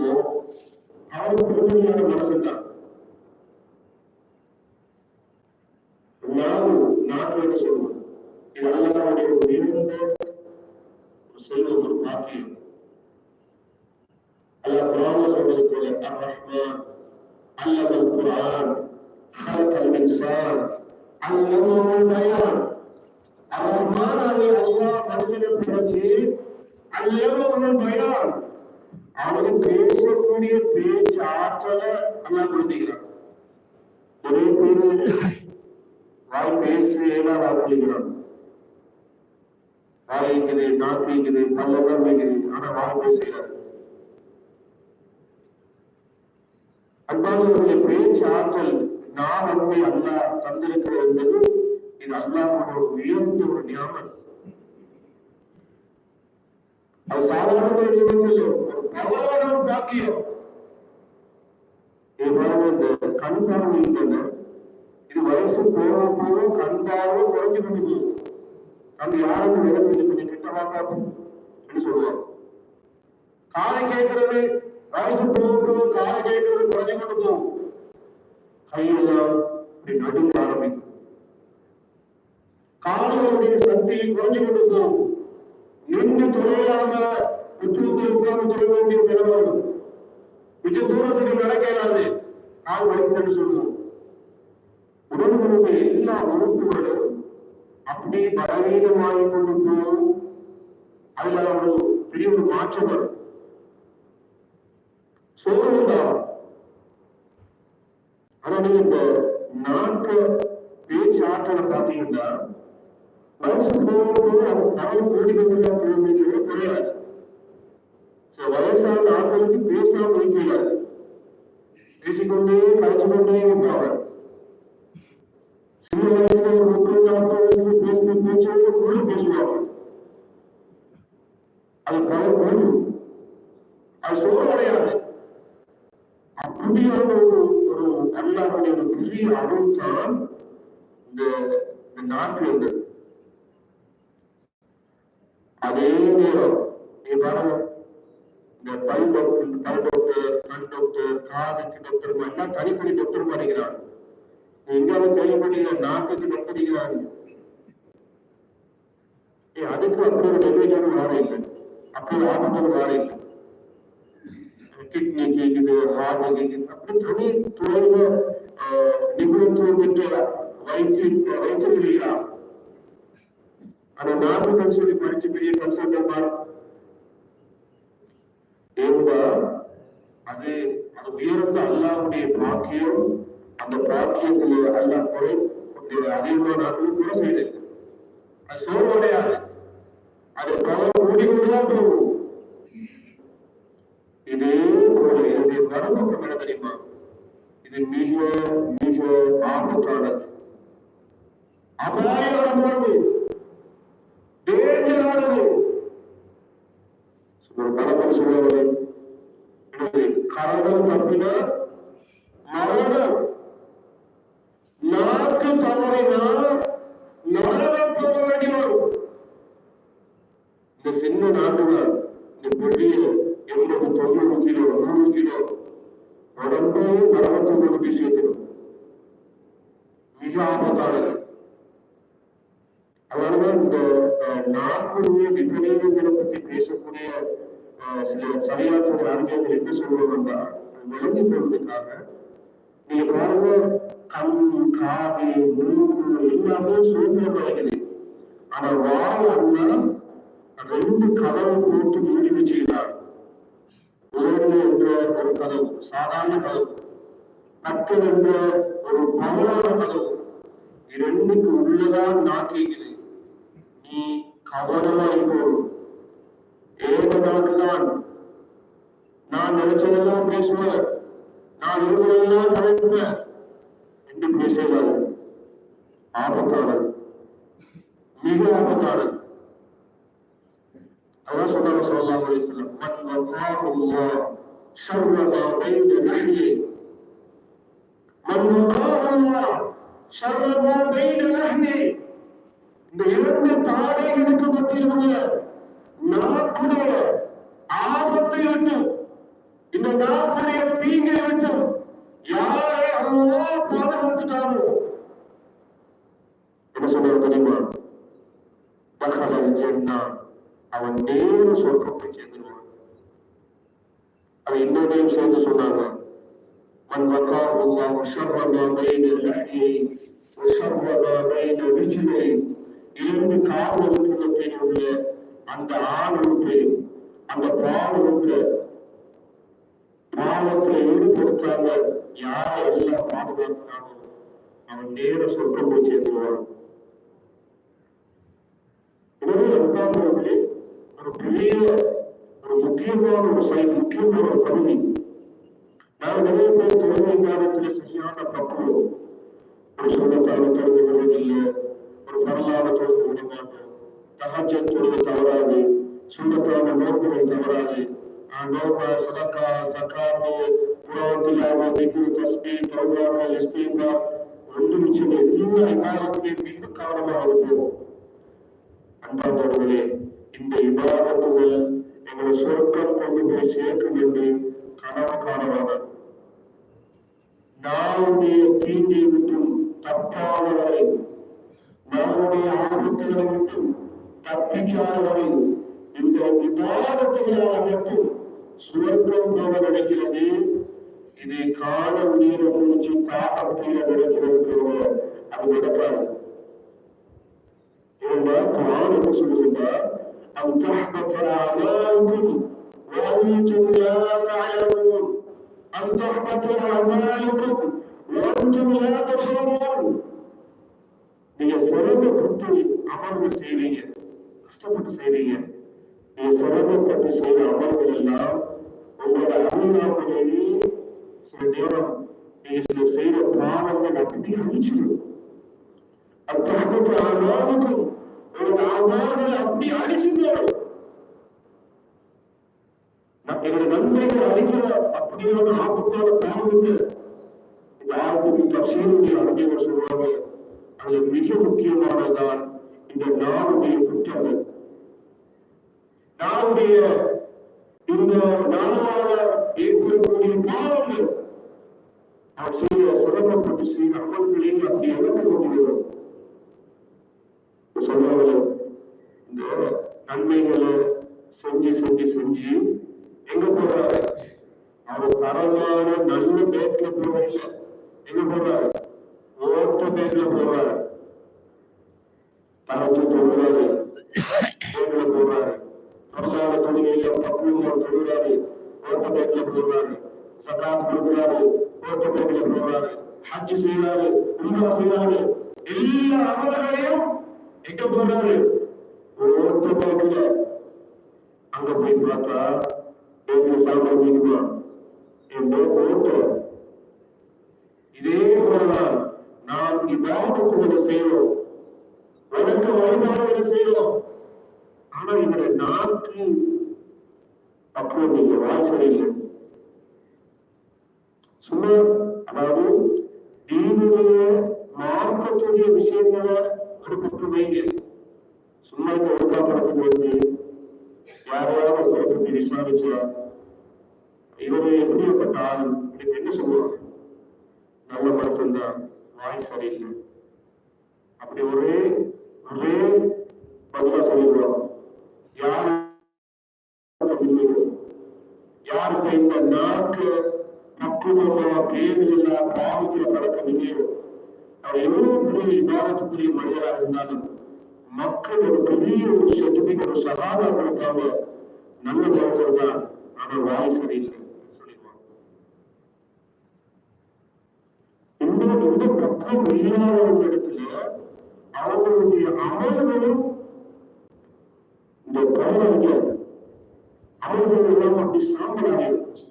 ಇದ್ದು ಅವರು ಭೂಮಿಯನ್ನು ಬಳಸುತ್ತಾರೆ ನಾವು ನಾವು ಎನಿಸುವ ಇವೆಲ್ಲವೂ ದೇವರಿಂದ ಸಲ್ಲುವುದು ಬಾಕಿ ಅಲ್ಲ ಪ್ರಾಮಿಸ್ ಬರುತ್ತದೆ ಅರ್ರಹ್ಮಾನ್ علم القرآن خلق الإنسان علمه البيان الرحمن علي الله منزل الفرجين علمه البيان பயான் பேசக்கூடிய பேச்சு ஆற்றலை நல்லா கொடுத்துக்கிறான் ஒரே பேரு வாய் பேசுறேனா வாக்களிக்கிறான் வாய் இருக்குது நாக்கு இருக்குது பல்லதான் இருக்குது ஆனா வாய் பேசுகிறார். அன்பானவருடைய பேச்சு ஆற்றல் நான் உண்மை அல்லா தந்திருக்கிறது என்பது இது அல்லாவோட ஒரு உயர்ந்த ஒரு ஞாபகம் அது சாதாரண ஒரு எவ்வளவு பாக்கியம்? இது இந்த கண் பார்வை இருந்தது? இது வயசு போக போக கண் பார்வை குறைஞ்சு கொண்டு நம்ம கண் யாருக்கு வேலை கொஞ்சம் கொஞ்சம் கிட்ட பார்க்காம சொல்லுவாங்க காலை கேட்கறது வயசு போக போக காலை கேட்கறது குறைஞ்சு கொண்டு போகும் கையெல்லாம் இப்படி நடுங்க ஆரம்பிக்கும். கால்களுடைய சக்தி குறைஞ்சு கொண்டு போகும் நின்று தொழிலாம உற்றுத்தில் உட்கார்ந்து சொல்ல வேண்டிய நிலைமை வரும் மிக தூரத்துக்கு நடக்க இயலாது கால் வலிக்குதுன்னு சொல்லுவோம் உடம்புடைய எல்லா உறுப்புகளும் அப்படியே பலவீனமாகி கொண்டு போகும் அதுல ஒரு பெரிய ஒரு மாற்றம் வரும் சோர்வு தான் ஆனா நீங்க இந்த நாட்டு பேச்சு ஆற்றலை பார்த்தீங்கன்னா வயசு போகும்போது அது தவறு கூடிக்கொண்டுதான் போகுமே தவிர குறையாது So, வயசான ஆட்களுக்கு பேசாம இருக்கிறார் பேசிக்கொண்டே கழிச்சு இருப்பாங்க சின்ன வயசுல முப்பது நாற்பது வயசுல பேச்சு கூட பேசுவாங்க அது பல குறையும் அது அப்படியான ஒரு ஒரு அல்லாவுடைய ஒரு பெரிய அருள் தான் இந்த நாட்டில் அதே நேரம் நீ பாருங்க. இந்த பல் டாக்டர் பல் டாக்டர் கண் டாக்டர் காதுக்கு டாக்டர் எல்லாம் தனித்தனி டாக்டர் படிக்கிறாங்க எங்காவது கேள்விப்பட்டீங்க நாக்குக்கு டாக்டர் படிக்கிறாங்க அதுக்கு அப்படி ஒரு டெலிவரி வேற இல்லை. அப்படி ஒரு ஆபத்தம் வேற இல்லை. கிட்னி கேக்குது ஹார்ட் கேக்குது. அப்படி தனி துறையில நிபுணத்துவம் பெற்ற வைத்திய வைத்தியம் இல்லையா? அந்த நாட்டு கன்சல்ட் படிச்சு பெரிய கன்சல்டன்ட் தேவதா அது அது உயரத்தை அல்லாவுடைய பாக்கியம் அந்த பாக்கியத்தில் அல்லா குறை அதிகமான அருள் கூட செய்து அது சோர்வடையாது அது பல கூடி கொண்டுதான் போகும். இதே போல இதனுடைய மறுபக்கம் என்ன தெரியுமா? இது மிக மிக ஆபத்தானது. அபாயமானது டேஞ்சரானது. ஒரு பழக்கம் சொல்லுவது எனவே கரகம் தப்பின மரணம் நாக்கு தவறினால் நரகம் போக வேண்டி வரும் இந்த சின்ன நாட்டுதான் இந்த பெரிய எண்பது தொண்ணூறு கிலோ நூறு கிலோ உடம்பே நரகத்தை கொண்டு போய் சேர்த்துடும் மிக ஆபத்தானது அதனாலதான் இந்த அஹ், நாட்டுடைய விபரீதங்களை பற்றி பேசக்கூடிய அஹ், சில சரியாத்துறை அறிஞர்கள் என்ன சொல்லுவாங்கன்னா அது விளங்கி கொள்வதற்காக நீங்க பாருங்க கண் காது மூக்கு எல்லாமே சூழ்நிலை ஆனா வாய் அண்ணா ரெண்டு கதவை போட்டு மூடி வச்சுக்கிறார் உயர்வு என்ற ஒரு கதவு சாதாரண கதவு பக்கம் என்ற ஒரு பவனான கதவு இரண்டுக்கு உள்ளதான் நாட்டியது நீ கவனமாய் போடும் ஏவனாக்குதான் நான் நினைச்சதெல்லாம் பேசுவேன் நான் இருக்கிறதெல்லாம் கலைப்பேன் என்று பேசுகிறார் ஆபத்தானது. மிக ஆபத்தானது. அதான் சொன்னாங்க சொல்லலாம் சொல்ல மன் வகாஹுல்லாஹ் ஷர்ர மா மன் மா பெயின் அழகி இந்த இரண்டு தாடைகளுக்கு மத்தியில் உள்ள நாக்குடைய ஆபத்தை விட்டு இந்த நாக்குடைய தீங்கை விட்டு யாரை அல்லா பாதுகாத்துட்டாரோ என்ன சொல்றாரு தெரியுமா? தகவல் சென்னா அவன் நேரம் சொர்க்கம் சேர்ந்துருவான். அவன் இன்னொன்றையும் சேர்ந்து சொன்னாங்க من وقاه الله شر ما بين لحيه وشر ما بين رجليه இரண்டு காவலுக்குள்ளத்தில் உள்ள அந்த ஆணுக்கு அந்த பாவலுக்கு பாவத்தில் ஈடுபடுத்தாம யாரை எல்லாம் பாதுகாத்தானோ அவன் நேர சொர்க்கம் போய் சேர்ந்துருவான் எனவே அன்பானவர்களே ஒரு பெரிய ஒரு முக்கியமான ஒரு செயல் முக்கியமான ஒரு பகுதி நான் ஒரு ஒரு பரலான தொழுது விடுவாங்க தகஜ தொழுது தவறாது. சொந்தத்தான நோக்குகள் தவறாது. நோக்க சதக்கா சக்காத்து புறாத்திலாவ திகு தஸ்பி தௌராம இஸ்தீபா ஒன்று மிச்சம். எல்லா இபாதத்திலே மிக கவனமாக இந்த இபாதத்துகள் எங்களை சொர்க்கம் கொண்டு போய் சேர்க்கும் என்று கனவு காணவானார் நாவுடைய தீங்கை விட்டும் தப்பாதவரை நாவுடைய ஆபத்துகளை விட்டும் தப்பிக்காதவரை இந்த விவாதத்துகளால் மட்டும் சுவர்க்கம் போல நடக்கிறது இதை கால உயிர மூச்சு தாகம் தீர நடக்கிறது அது நடக்காது ஏன்னா குரான் என்ன சொல்லுகிறார் أو تحبط أعمالكم وأنتم لا تعلمون أن تحبط أعمالكم وأنتم لا تشعرون هي سبب كتير عمل سيرية استفد سيرية هي سبب كتير سيرة عمل من الله وقد أعلن أولي سيدنا هي سيرة قرآن من أبدي حيشل أن تحبط أعمالكم وأن أعمال أبدي حيشل எங்களோட நன்மைகள் அப்படிங்கிற ஆபத்தான பாவங்கள் இந்த ஆபத்து தசீருடைய அறிஞர்கள் சொல்றாங்க அது மிக முக்கியமானதுதான் இந்த நாளுடைய குற்றங்கள் நாளுடைய இந்த நாளால ஏற்படக்கூடிய பாவங்கள் அவர் செய்ய சிரமப்பட்டு செய்த அமல்களில் அப்படி இழந்து கொண்டிருக்கிறோம் சொல்றாங்க இந்த நன்மைகளை செஞ்சு செஞ்சு செஞ்சு எங்க போறாரு அவர் தரமான நல்ல ஒருத்தரை பற்றி இவரு எப்படிப்பட்ட ஆள் இதுக்கு என்ன சொல்லுவாங்க? நல்ல மனுஷன் வாய் சரியில்லை. அப்படி ஒரே ஒரே பதிலா சொல்லிடுவாங்க. யார்? யாருக்கு இந்த நாக்கு பக்குவமா பேருல பாவத்துல கடக்க இல்லையோ அவர் எவ்வளவு பெரிய விவாதத்துக்குரிய மனிதராக இருந்தாலும் மக்கள் ஒரு பெரிய ஒரு சர்டிபிகேட் ஒரு சகாதா கொடுக்காம நல்ல மனுஷன் தான் ஆனா வாய் சரியில்லை சொல்லிடுவாங்க. இந்த இந்த பக்கம் இல்லாத ஒரு இடத்துல அவங்களுடைய அமல்களும் இந்த கவலைங்க அவர்கள் எல்லாம் அப்படி சாம்பலாக இருந்துச்சு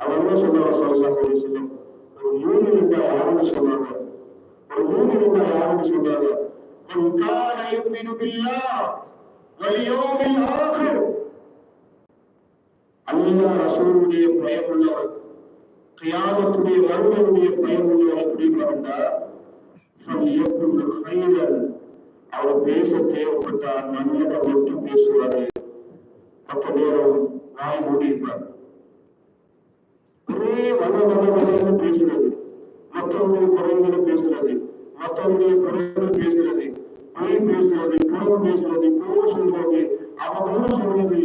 அவர் என்ன சொன்னார்? சொல்லலாம் ஒரு சொல்லும் ஒரு மூணு இருந்தா யாருன்னு சொன்னாங்க? ஒரு மூணு இருந்தா யாருன்னு சொன்னாங்க? ஒரு கால யுமினு பில்லாஹ் வல் யௌமில் ஆகிர் அல்லாஹ் ரசூலுடைய பயமுள்ளவர் கியாமத்துடைய மறுமையுடைய பயமுள்ளவர் எப்படின்னு வந்தா فليكن خيرا அவர் பேச தேவைப்பட்டால் நல்லதை மட்டும் பேசுவாரு மற்ற நேரம் வாய் மூடி இருப்பார் ஒரே வள வள வளர்ந்து பேசுறது மற்றவங்களுடைய குறைகளை பேசுறது மற்றவங்களுடைய குறைகளை பேசுறது பொய் பேசுறது புறம் பேசுறது போர் சொல்றது அவங்க சொல்றது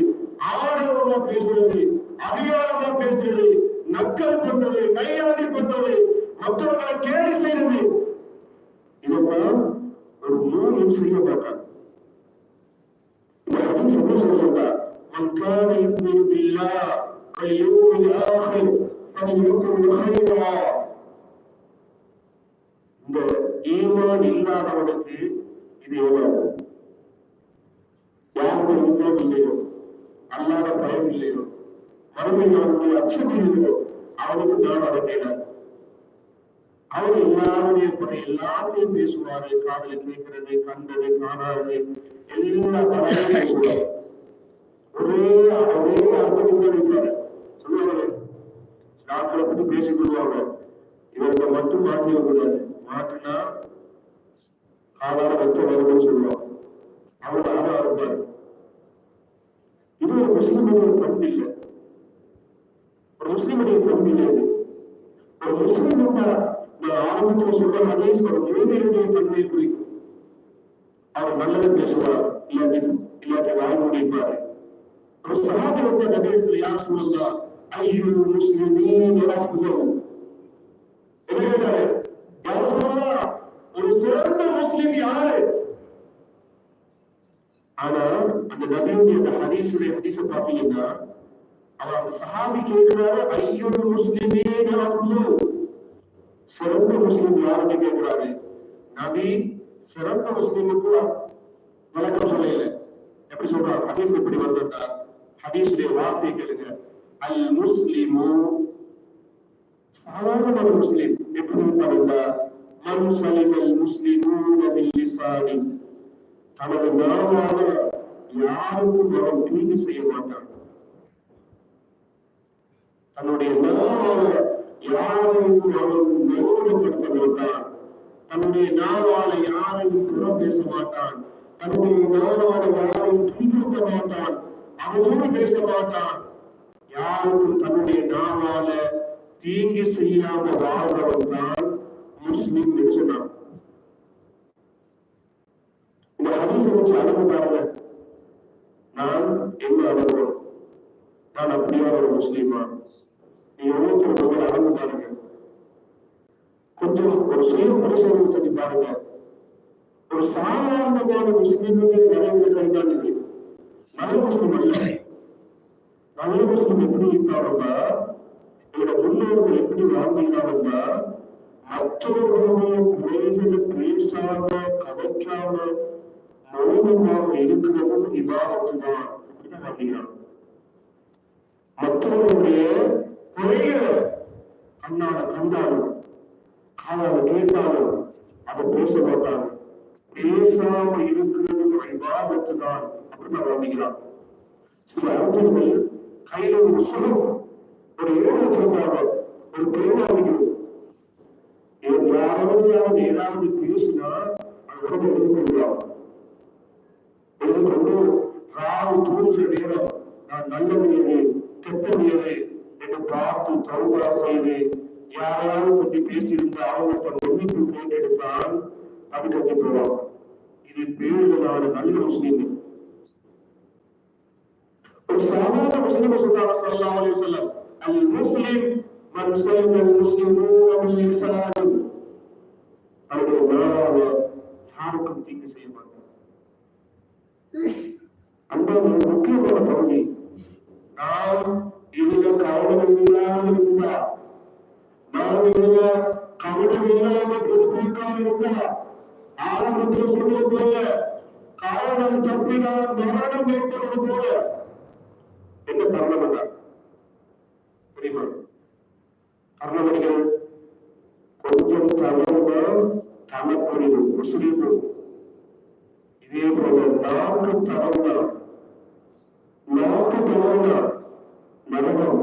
ஆடவமா பேசுறது அதிகாரமா பேசுறது நக்கல் பண்றது கையாடி பண்றது மற்றவர்களை கேலி செய்யறது இதெல்லாம் ஒரு மூணு செய்ய மாட்டாங்க الحديث مسلم من كان يؤمن بالله واليوم الاخر فليكن خيرا இந்த ஈமான் இல்லாதவனுக்கு இது எவ்வளவு யாருக்கு ஈமான் இல்லையோ அல்லாத பயம் இல்லையோ மறுமை நாளுடைய அச்சம் இல்லையோ அவனுக்கு நான் நடக்கிறார் அவர் எல்லாருடைய குறை எல்லாத்தையும் பேசுவாரு காதல கேட்கிறது கண்டது காணாதது எல்லா கதையும் பேசுவார் ஒரே ஒரே அர்த்தம் இருப்பாரு சொல்லுவாங்க டாக்டரை பத்தி பேசிக் கொள்வாங்க இவர்கிட்ட மட்டும் மாற்றி கூடாது மாற்றினா காலால ரத்தம் வருதுன்னு சொல்லுவாங்க அவர் ஆளா இருப்பார் இது ஒரு முஸ்லிமுடைய பண்பு இல்லை ஒரு முஸ்லிமுடைய பண்பு இல்லை இது ஒரு முஸ்லிம் நான் ஆரம்பத்தில் சொல்ற ஹதீஸ் ஒரு மூவியுடைய தன்மையை குறிக்கும் அவர் நல்லது பேசுவார் இல்லாட்டி இல்லாட்டி வாய் முடிப்பார் ஒரு சகாபி வந்த நபீரத்தில் யார் சொல்லலாம் ஐயோ முஸ்லிமீன் அஃதல் என்ன கேட்டாரு யார் சொல்லலாம் ஒரு சிறந்த முஸ்லிம் யாரு? ஆனா அந்த நபியுடைய அந்த ஹதீஸுடைய ஹதீஸ பாத்தீங்கன்னா அவர் அந்த சஹாபி கேட்கிறாரு ஐயோ முஸ்லிமே அஃதல் சிறந்த முஸ்லிம் யாருன்னு கேட்கிறாரு. நபி சிறந்த முஸ்லிமுக்கு விளக்கம் சொல்லல. எப்படி சொல்றார் ஹதீஸ் எப்படி வந்திருந்தார் ஹதீஸுடைய வார்த்தையை கேளுங்க. அல் முஸ்லிமு. சாதாரண முஸ்லிம் எப்படி இருப்பாருங்க? மன் சலிமல் முஸ்லிம் பில் தனது நாவால யாருக்கும் அவன் தீங்கு செய்ய மாட்டான் தன்னுடைய நாவால யாரையும் அவன் நோடுபடுத்த மாட்டான் தன்னுடைய நாவால யாரையும் புறம் பேச மாட்டான் தன்னுடைய நாவால யாரையும் துன்புறுத்த மாட்டான் அவனோடு பேச மாட்டான் யாருக்கும் தன்னுடைய நாவால தீங்கு செய்யாம வாழ்றவன் தான் முஸ்லிம் என்று சொன்னான் இந்த ஹதீஸை பாருங்க நான் என்ன அனுபவம் நான் அப்படியான ஒரு முஸ்லீமா? நீ ஒவ்வொருத்தரும் முதல்ல அளந்து பாருங்க. கொஞ்சம் ஒரு சுய பரிசோதனை செஞ்சு பாருங்க. ஒரு சாதாரணமான முஸ்லீம்கள் நிறைய பேர் தான் இது நல்ல முஸ்லீம் அல்ல. நல்ல முஸ்லீம் எப்படி இருக்காருன்னா என்னோட முன்னோர்கள் எப்படி வாழ்ந்தாருன்னா மற்றவர்களுடைய குறைகளை பேசாம கதைக்காம மௌனமாக இருக்கிறதும் இபாதத்து தான் அப்படிதான் வாழ்கிறான் மற்றவர்களுடைய குறைகளை கண்ணால கண்டாலும் காதால கேட்டாலும் அதை பேச மாட்டாங்க. பேசாம இருக்கிறது விவாதத்து தான் அப்படின்னு வர்ணிக்கிறான் சில அறிஞர்கள் கையில ஒரு சுகம் ஒரு ஏழு வச்சிருந்தாங்க ஒரு பேராளிகள் யாராவது யாராவது ஏதாவது பேசினா அது உடம்பு எடுத்துக்கொள்ளலாம் எடுத்துக்கொண்டு ராவு தூங்குற நேரம் நான் நல்லது எது கெட்டது எது என்று பார்த்து தௌபா செய்து யாரையாவது பற்றி பேசியிருந்தா அவங்கள்ட்ட மன்னிப்பு கேட்டெடுத்தால் அது இது பேருதலான நல்ல முஸ்லீம் ஒரு சாதாரண முஸ்லிம் சொல்றாங்க ஸல்லல்லாஹு அலைஹி வஸல்லம் அல் முஸ்லிம் மன் சலிம முஸ்லிமூன அவருடைய யாருக்கும் தீங்கு செய்ய அந்த ஒரு முக்கியமான பகுதி. நாம் இதுல கவனம் இல்லாமல் இருந்தா நாம் இதுல கவனம் இல்லாமல் பொறுப்பேற்காம இருந்தா ஆரம்பத்தில் சொன்னது போல காரணம் தப்பினால் மரணம் ஏற்படுவது போல. என்ன காரணம் என்ன தெரியுமா? கர்ணமணிகள் கொஞ்சம் தவறுனா தனப்பொழிவு முஸ்லீம் இதே போல நான்கு தவறுனா நான்கு தவறுனா நரகம்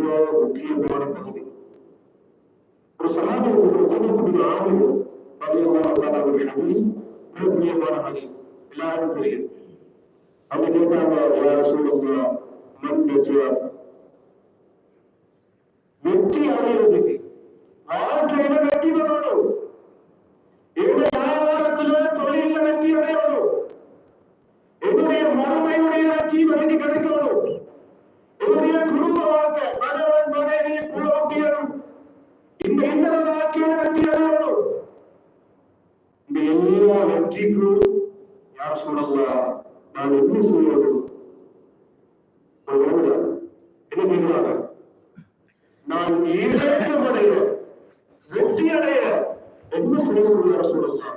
மிக முக்கியமான பகுதி ஒரு சலாமி ஒரு குடும்பத்துக்கு ஆகும் பதினோராம் அவர்கள் ஹதீஸ் மிக முக்கியமான ஹதீஸ் எல்லாருக்கும் தெரியும் அவங்க கேட்டாங்க யார் சொல்லுங்க மண் நெச்சியார் வெற்றி அடையிறதுக்கு வாழ்க்கையில வெற்றி பெறணும் என்னுடைய வியாபாரத்துல தொழில வெற்றி அடையணும் என்னுடைய மறுமையுடைய வெற்றி எனக்கு கிடைக்கணும் என்னுடைய குடும்ப வாழ்க்கை கணவன் மனைவி குலோக்கியரும் இந்த இந்த வாழ்க்கையில வெற்றி அடையணும் இந்த எல்லா வெற்றிக்கும் யார் சொல்லலாம் நான் என்ன செய்யணும் சொல்றாங்க. என்ன கேட்கிறாங்க நான் ஈரக்கமடைய வெற்றி அடைய என்ன செய்யணும் யார் சொல்லலாம்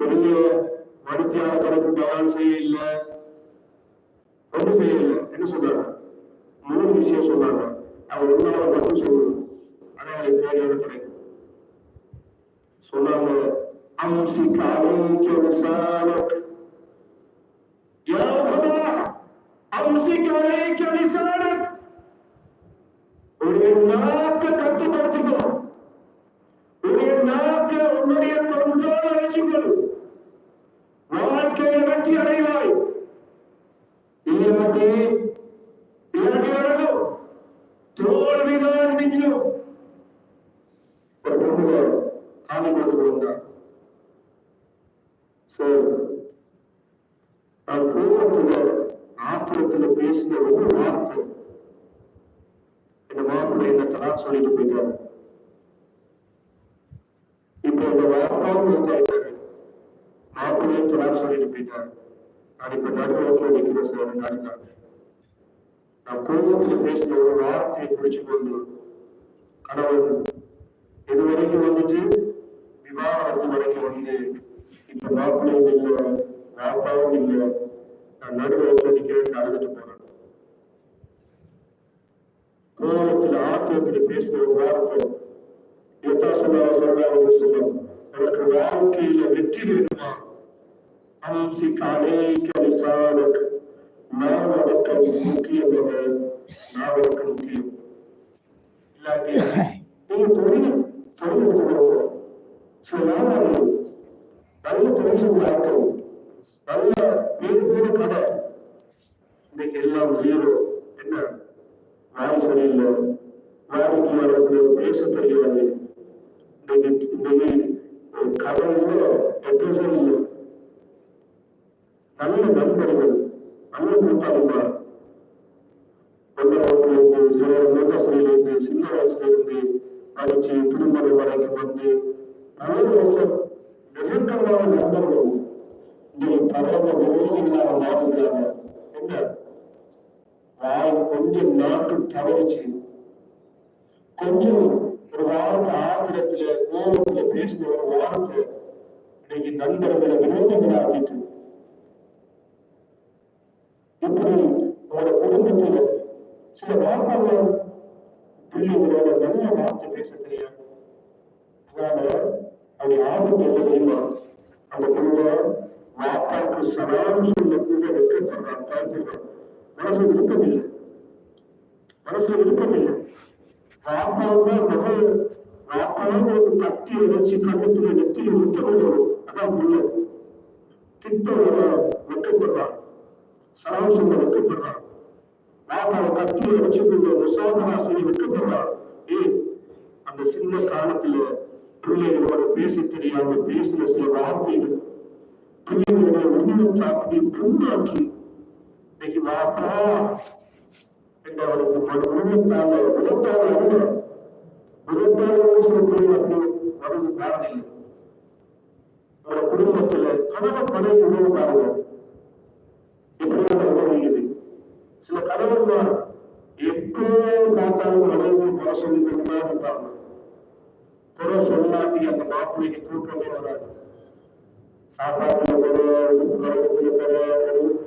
பெரிய மருத்துவ கணக்கு பயான் செய்ய இல்ல. ஒன்றும் என்ன சொல்றாங்க? மூணு விஷயம் சொல்றாங்க. அவர் உண்மையாக மட்டும் சொல்லணும் ஆனா தேவையான கிடைக்கும் சொன்னாங்க அம்சிக் அலைக்க லிசானக் யா ஹுதா கட்டுப்படுத்திக்கோ உன்னுடைய நாக்க உன்னுடைய கண்ட்ரோல வச்சுக்கொள் வாழ்க்கையில் வெற்றி அடைவாய் இல்லாட்டி இல்லாட்டி நடக்கும் தோல்விதான் மிஞ்சும் ஒரு பொண்ணு காணி கொண்டு வந்தார் சரி நான் கோபத்துல ஆத்திரத்துல பேசின ஒரு வார்த்தை இந்த மாப்பிள்ளை என்ன தலா சொல்லிட்டு போயிட்டாரு இப்போ இந்த வாப்பாவும் வந்தாரு மாப்பிள்ளையும் தலா சொல்லிட்டு போயிட்டாரு நான் இப்ப நடுவத்தில் நிற்கிற சார் நான் கோபத்துல பேசின ஒரு வார்த்தையை பிடிச்சு கொண்டு கடவுள் இது வரைக்கும் வந்துட்டு விவாகரத்து வரைக்கும் வந்து இப்ப மாப்பிள்ளையும் இல்லை வாப்பாவும் இல்லை. நான் நடுவத்தில் நிற்கிறேன் அழுதுட்டு போறேன் கோபத்தில் ஆத்திரத்தில் பேசின ஒரு வார்த்தை எத்தா சொல்லாத சொல்லாத சொல்லும் எனக்கு வாழ்க்கையில வெற்றி வேணுமா அம்சிக் அலைக்க லிசானக் நான் வணக்கம் முக்கியம் நான் வணக்கம் முக்கியம் இல்லாட்டி நீங்க தொழில் தொழில் எடுத்துக்கிறோம் சில வியாபாரிகள் நல்ல தொழில் செஞ்சார்கள் நல்ல பேர் போன கடை இன்னைக்கு எல்லாம் ஜீரோ என்ன வாய் சரியில்லை வாடிக்கையாளருக்கு பேச தெரியாது இன்னைக்கு இன்னைக்கு கடையில அட்ரஸும் இல்லை நல்ல நண்பர்கள் நல்ல கூட்டாளிகள் ஒன்றாவதுலேருந்து சில மூத்தாசிரியிலிருந்து சின்ன வயசுலேருந்து படிச்சு திருமணம் வரைக்கும் வந்து நல்ல வருஷம் நெருக்கமான நண்பர்கள். இன்னைக்கு பரவ விரோதிகளாக மாறுகிறார் பாவம் கொஞ்சம் நாக்கு தவறிச்சு. கொஞ்சம் ஒரு வார்த்தை ஆத்திரத்துல கோபத்துல பேசின ஒரு வார்த்தை இன்னைக்கு நண்பர்களை விரோதங்களை ஆகிட்டு இப்படி உங்களோட குடும்பத்துல சில வார்த்தைகள் பிள்ளைகளோட நல்ல வார்த்தை பேச தெரியாது அதனால அது ஆபத்து என்ன தெரியுமா? அந்த குடும்பம் வாப்பாவுக்கு சடான்னு சொல்ல கூட வெட்கப்படுறான் மனசு விருப்பமில்லை. மனசு விருப்பமில்லை. வாப்பாவுக்கு மகள் வாப்பாவும் ஒரு தட்டி வச்சு கண்ணத்துல நெத்தியில் முத்தமிழ் வரும் அதான் உள்ள கிட்ட வர வெட்கப்படுறான் சலாம் சொல்ல வெட்கப்படுறான் வாப்பாவை கத்தியை வச்சுக்கொண்டு முசாதனா செய்ய வெட்கப்படுறான் அந்த சின்ன காலத்துல பிள்ளைகளோட பேச தெரியாம பேசுற சில வார்த்தைகள் பிள்ளைகளுடைய உயிரை தாக்கி புண்ணாக்கி இன்னைக்கு வாப்பா என்ற அவருக்கு மன அல்ல சில பிள்ளைகள் காரணம் இல்லை ஒரு குடும்பத்துல கணவன் மனைவி பாருங்க எப்படி உறவுகிறது சில கணவன்மார் எப்போ பார்த்தாலும் மனைவி குறை சொல்லி கொண்டுதான் இருப்பாங்க அந்த மாப்பிள்ளைக்கு தூக்கமே வராது. சாப்பாட்டுல போற கருவத்துல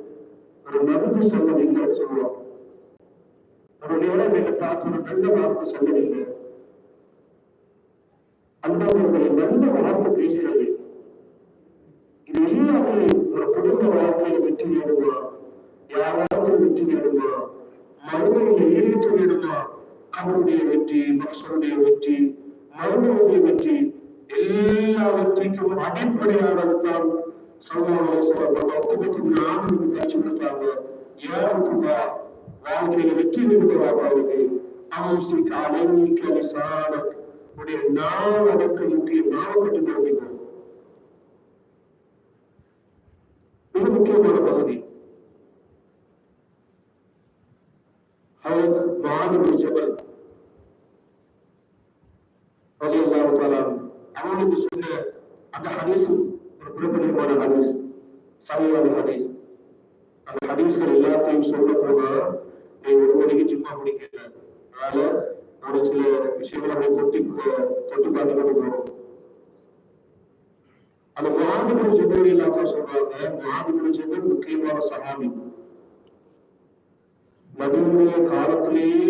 ஒரு நன்றி சொல்லுவோம் ஒரு நேரம் பார்த்து நல்ல வார்த்தை சொன்னதில்லை. அந்த ஒரு நல்ல வார்த்தை பேசுறது இது எல்லாத்தையும் ஒரு குடும்ப வாழ்க்கையில் வெற்றி வேணுமா யாராவது வெற்றி வேணுமா மனிதனுடைய ஈடுபட்டு வேணுமா அவருடைய வெற்றி மனுஷனுடைய வெற்றி மனிதனுடைய வெற்றி எல்லாவற்றிற்கும் அடிப்படையானதுதான் ஒட்டுமொத்த நான்கு கட்சி கொடுத்தாங்க யாருக்குமா வாழ்க்கையில வெற்றி நிறுவனமாகிறது அவசிய அலைநீக்க விசாரண உடைய நாள் அதற்கு முக்கிய நாமப்பட்டு நிறுவினோம் மிக முக்கியமான பகுதி அவர் வாதிபுரி ஜபல் ரலியல்லாஹு தஆலா அவனுக்கு சொன்ன அந்த ஹதீஸ் ஒரு குறிப்பிடமான ஹதீஸ் சமீபமான ஹதீஸ் அந்த ஹதீஸ்கள் எல்லாத்தையும் சொல்ல போக நீ ஒரு மணிக்கு சும்மா பிடிக்கிற அதனால ஒரு சில விஷயங்களை அப்படியே தொட்டி தொட்டி பார்த்து கொண்டு போறோம். அந்த மாதிபுரி ஜபல் எல்லாத்தையும் சொல்றாங்க. மாதிபுரி ஜபல் முக்கியமான சகாமி. நவீன காலத்திலேயே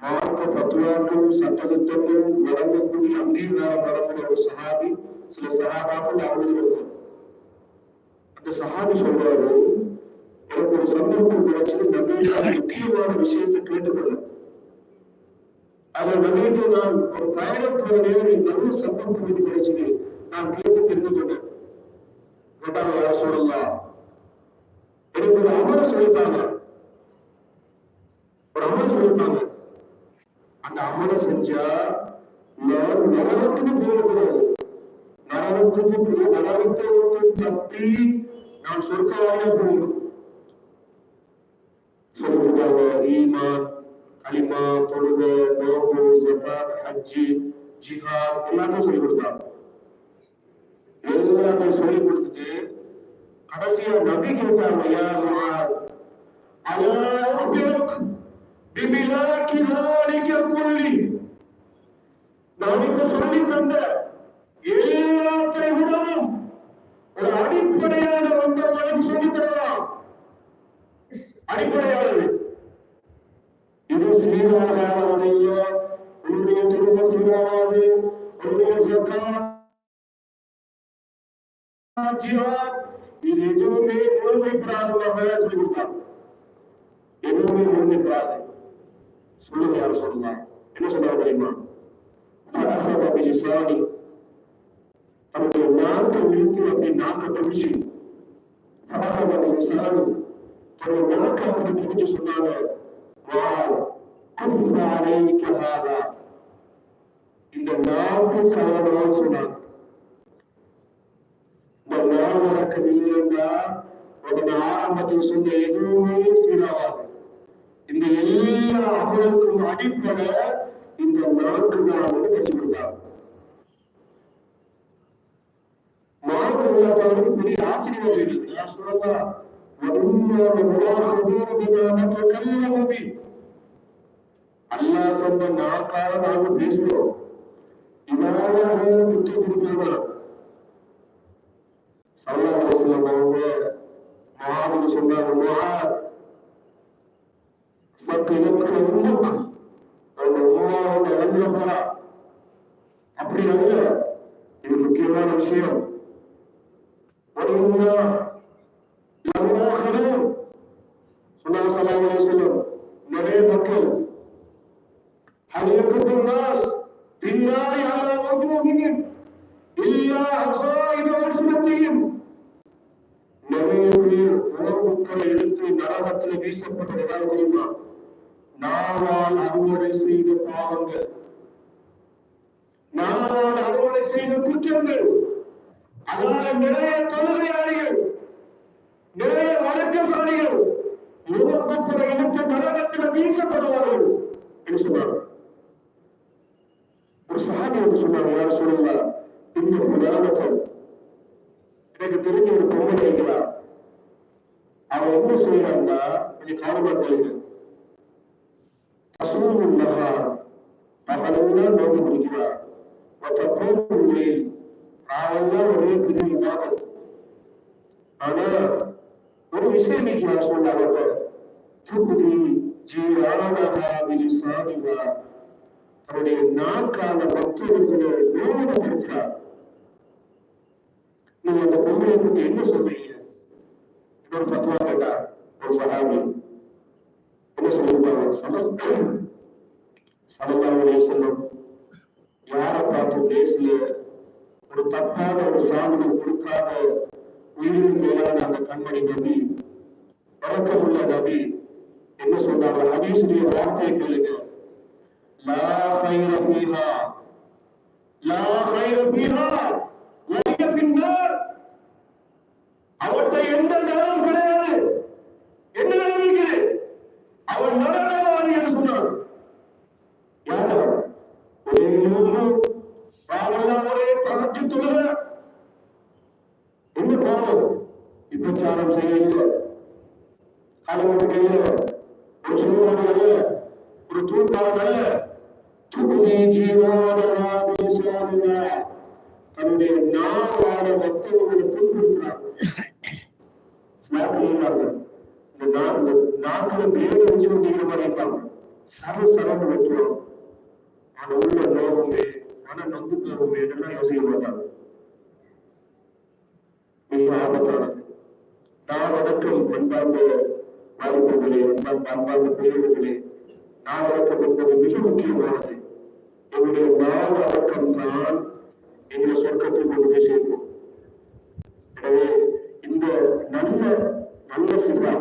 மார்க்க பத்துவாக்கும் சட்டத்திட்டமும் வழங்கக்கூடிய அங்கீகாரம் வரக்கூடிய ஒரு சகாமி சில சகாபாக்கள் அவர்கள் அந்த சகாபி சொல்றாரு எனக்கு ஒரு சந்தர்ப்பம் கிடைச்சது நம்பிக்கை முக்கியமான விஷயத்தை கேட்டுக்கொள்ள அதை நம்பிட்டு நான் ஒரு பயணம் போற நல்ல சந்தர்ப்பம் இது கிடைச்சது. நான் கேட்டு தெரிந்து கொண்டேன். கேட்டாங்க யார் சொல்லலாம் எனக்கு ஒரு அமர சொல்லிட்டாங்க ஒரு அமல் சொல்லிட்டாங்க அந்த அமலை செஞ்சா நான் நரகத்துக்கு போகக்கூடாது. நரகத்துக்கு நரகத்தை தப்பி நான் சொர்க்கமாக போகணும் சொல்லுவாங்க ஈமான் கலிமா சொல்லி கொடுத்தாங்க எல்லாத்தையும் சொல்லி கொடுத்துட்டு கடைசியா நபி கேட்டாங்க ஐயா அலா நாளைக்கு குல்லி நான் இப்ப சொல்லி தந்தேன் எல்லாத்தை விடவும். ஒரு அடிப்படையான ஒன்றை சொல்லித்தரலாம் அடிப்படையானது இது சீராகாதவரைய உன்னுடைய திரும்ப சீராகாது உன்னுடைய ஜக்காத் இது எதுவுமே முழுமைப்படாத சொல்லி கொடுத்தாங்க எதுவுமே முழுமைப்படாது சொல்லுங்க யாரும் சொல்லுங்க என்ன சொல்றாங்க தெரியுமா? அவருடைய வாழ்க்கை இருந்து அப்படி நாக்க பிடிச்சு அவருடைய சாமி தன்னுடைய நாக்க அப்படி பிடிச்சு சொன்னாங்க இந்த நாக்கு காரணம் சொன்னாங்க. இந்த நாள் வழக்கு நீங்கா உடனே ஆரம்பத்தில் எதுவுமே சீராகாது. இந்த எல்லா அமலுக்கும் அடிப்படை இந்த நாட்டு தான் வந்து கட்சி கொடுத்தாங்க ஆச்சரியம் இருக்கு நான் சொல்லலாம் அல்லாஹ் தந்த நாக்காக நாங்க பேசுறோம் இதால விட்டு கொடுக்கலாம் சல்லாஹ் சொன்னாங்க சத்தியத்துக்கு உண்மை அந்த உமாவோட இழந்துட அப்படி அல்ல இது முக்கியமான விஷயம். நாவால் அறுவடை செய்த குற்றங்கள். அதனால நிறைய தொழுகையாளிகள் நிறைய வழக்கசாலிகள் யுவக்குப்புற இனத்து நரகத்தில் வீசப்படுவார்கள் என்று சொன்னார் ஒரு சாமி என்று சொன்னார் யார் சொல்லல இந்த உலகத்தில் எனக்கு தெரிஞ்ச ஒரு பொம்மை கேட்கிறார் அவன் என்ன செய்யறான்னா கொஞ்சம் காரணமா கேளுங்க. பசுவும் நகார் பகலெல்லாம் நோக்கி பிடிக்கிறார் தப்போம் காவல்லாம் ஒரே பிரிவு இல்லாமல் ஆனா ஒரு விஷயம் இன்னைக்கு நான் சொன்னாங்க துகுதி ஜீரானகாவில் சாதிவா அவருடைய நாக்கான பக்தர்களை நோவிடப்படுகிறார் நீங்க அந்த பொம்பளை பத்தி என்ன சொல்றீங்க இன்னொரு பத்துவா கேட்டா ஒரு சகாமி என்ன சொல்லிருப்பாங்க சம சமதாவுடைய செல்லும் யாரை பார்த்து பேசல ஒரு தப்பான ஒரு சாதனை கொடுக்காத உயிரின் மேலான அந்த கண்மணி நபி பறக்க உள்ள நபி. என்ன சொன்னாங்க ஹதீஸுடைய வார்த்தையை கேளுங்க. லா ஹைர ஃபீஹா. லா ஹைர ஃபீஹா. துகுதி ஜீவானா பேசாதுங்க தன்னுடைய நாவான மற்றவர்களை கொடுக்கிறார் ஸ்லாப்பிடுகிறார்கள் இந்த நா- வச்சு கொண்டிருக்கிற மாதிரி இருப்பாங்க சர சரன்னு வெட்டுவாங்க அது உள்ள நோகமே மன நொந்துக்கிறவுமே இதெல்லாம் யோசிக்க மாட்டாங்க மிக ஆபத்தானது. நான் அடக்கம் அன்பார்ந்த வாலிபர்களே அன்பார்ந்த அன்பார்ந்த நான் அடக்கம் என்பது மிக முக்கியமானது. என்னுடைய நான் அடக்கம் தான் எங்களை சொர்க்கத்தை கொண்டு போய் சேர்க்கும். எனவே இந்த நல்ல நல்ல சிந்தா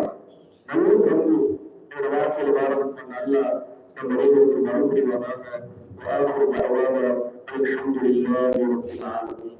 நல்ல பண்பு என்னோட வாழ்க்கையில் வாழணும் நல்ல நம் அனைவருக்கும் வர முடிவானாக வாழ்க்கை பரவாக அல்ஹம்துலில்லாஹி. ரப்பில் ஆலமீன்